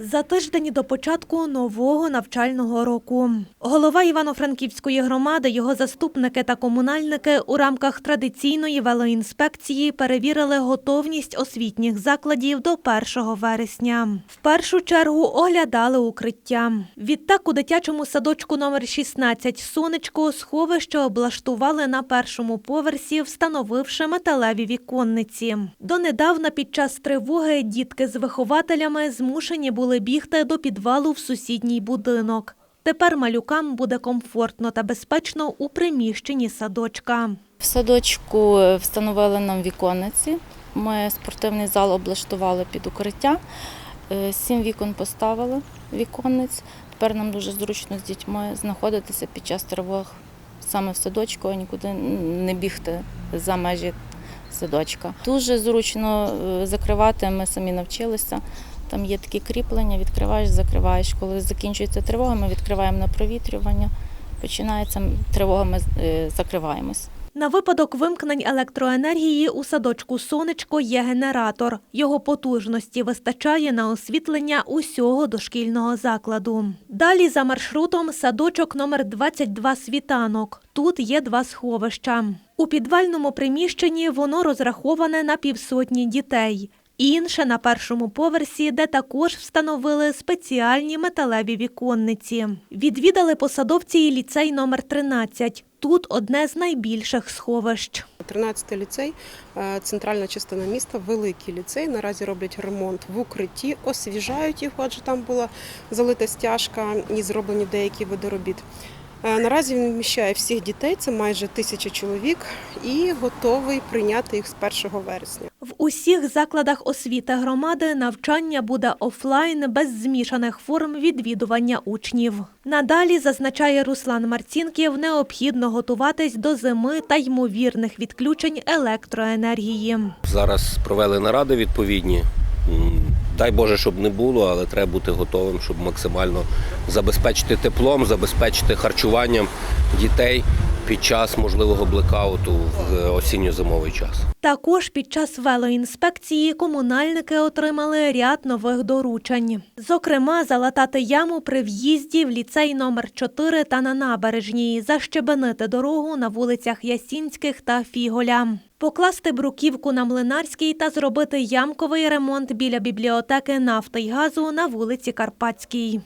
За тиждень до початку нового навчального року голова Івано-Франківської громади, його заступники та комунальники у рамках традиційної велоінспекції перевірили готовність освітніх закладів до 1 вересня. В першу чергу оглядали укриття. Відтак у дитячому садочку номер 16 сонечко сховище облаштували на першому поверсі, встановивши металеві віконниці. Донедавна під час тривоги дітки з вихователями змушені були бігти до підвалу в сусідній будинок. Тепер малюкам буде комфортно та безпечно у приміщенні садочка. В садочку встановили нам віконниці. Ми спортивний зал облаштували під укриття. Е, Сім вікон поставили віконниць. Тепер нам дуже зручно з дітьми знаходитися під час тривог саме в садочку, а нікуди не бігти за межі садочка. Дуже зручно е, закривати, ми самі навчилися. Там є такі кріплення, відкриваєш, закриваєш. Коли закінчується тривога, ми відкриваємо на провітрювання. Починається тривога, ми е, закриваємось. На випадок вимкнень електроенергії у садочку сонечко є генератор. Його потужності вистачає на освітлення усього дошкільного закладу. Далі за маршрутом садочок номер 22 світанок. Тут є два сховища. У підвальному приміщенні воно розраховане на півсотні дітей. Інше на першому поверсі, де також встановили спеціальні металеві віконниці. Відвідали посадовці і ліцей номер 13. Тут одне з найбільших сховищ. 13 ліцей, е, центральна частина міста, великий ліцей. Наразі роблять ремонт в укритті, освіжають їх, адже там була залита стяжка і зроблені деякі види робіт. Е, Наразі він вміщає всіх дітей, це майже тисяча чоловік, і готовий прийняти їх з 1 вересня. В усіх закладах освіти громади навчання буде офлайн без змішаних форм відвідування учнів. Надалі, зазначає Руслан Марцінків, необхідно готуватись до зими та ймовірних відключень електроенергії. Зараз провели наради відповідні. Дай Боже, щоб не було, але треба бути готовим, щоб максимально забезпечити теплом, забезпечити харчуванням дітей під час можливого блекауту в е, осінньо-зимовий час. Також під час велоінспекції комунальники отримали ряд нових доручень. Зокрема, залатати яму при в'їзді в ліцей номер 4 та на набережній, защебенити дорогу на вулицях Ясінських та Фіголя. Покласти бруківку на Млинарській та зробити ямковий ремонт біля бібліотеки нафти й газу на вулиці Карпатській.